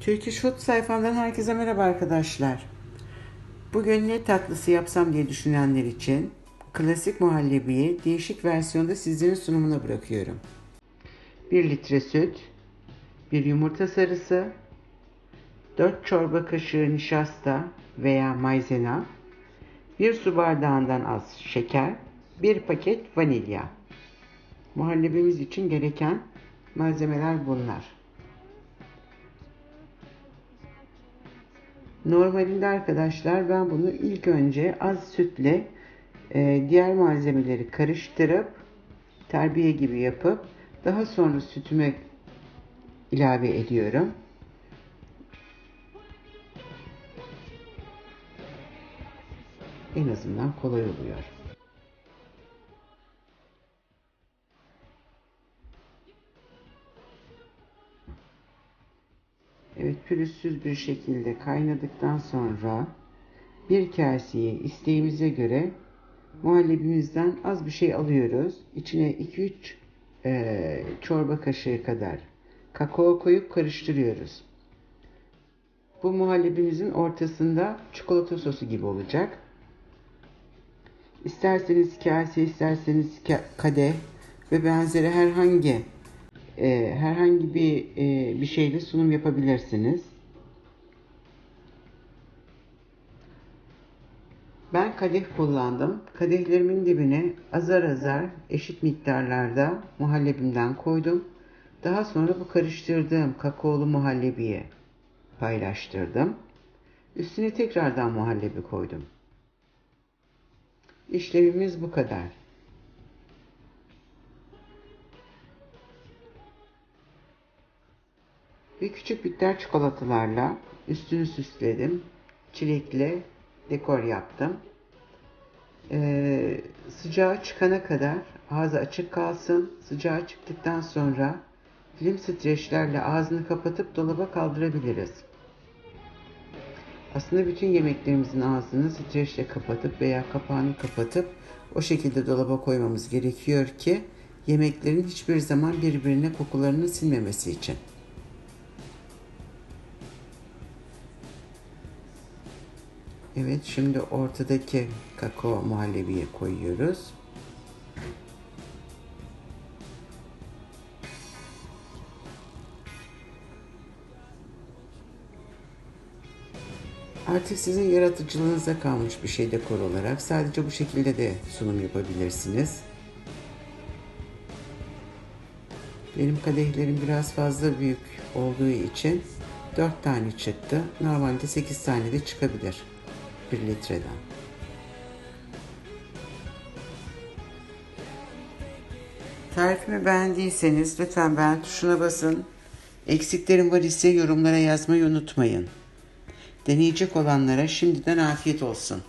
Turkish Food sayfamdan herkese merhaba arkadaşlar. Bugün ne tatlısı yapsam diye düşünenler için klasik muhallebiyi değişik versiyonda sizlerin sunumuna bırakıyorum. 1 litre süt, 1 yumurta sarısı, 4 çorba kaşığı nişasta veya maizena, 1 su bardağından az şeker, 1 paket vanilya. Muhallebimiz için gereken malzemeler bunlar. Normalinde arkadaşlar ben bunu ilk önce az sütle e, diğer malzemeleri karıştırıp terbiye gibi yapıp daha sonra sütüme ilave ediyorum. En azından kolay oluyor. Evet pürüzsüz bir şekilde kaynadıktan sonra bir kaseye isteğimize göre muhallebimizden az bir şey alıyoruz. İçine 2-3 e, çorba kaşığı kadar kakao koyup karıştırıyoruz. Bu muhallebimizin ortasında çikolata sosu gibi olacak. İsterseniz kase, isterseniz kadeh ve benzeri herhangi e, herhangi bir e, bir şeyle sunum yapabilirsiniz. Ben kadeh kullandım. Kadehlerimin dibine azar azar eşit miktarlarda muhallebimden koydum. Daha sonra bu karıştırdığım kakaolu muhallebiye paylaştırdım. Üstüne tekrardan muhallebi koydum. İşlemimiz bu kadar. Ve küçük bitter çikolatalarla üstünü süsledim. Çilekle dekor yaptım. Ee, sıcağı çıkana kadar ağzı açık kalsın. Sıcağı çıktıktan sonra film streçlerle ağzını kapatıp dolaba kaldırabiliriz. Aslında bütün yemeklerimizin ağzını streçle kapatıp veya kapağını kapatıp o şekilde dolaba koymamız gerekiyor ki yemeklerin hiçbir zaman birbirine kokularını silmemesi için. Evet şimdi ortadaki kakao muhallebiye koyuyoruz. Artık sizin yaratıcılığınıza kalmış bir şey dekor olarak sadece bu şekilde de sunum yapabilirsiniz. Benim kadehlerim biraz fazla büyük olduğu için 4 tane çıktı. Normalde 8 tane de çıkabilir. 1 litreden. Tarifimi beğendiyseniz lütfen beğen tuşuna basın. Eksiklerim var ise yorumlara yazmayı unutmayın. Deneyecek olanlara şimdiden afiyet olsun.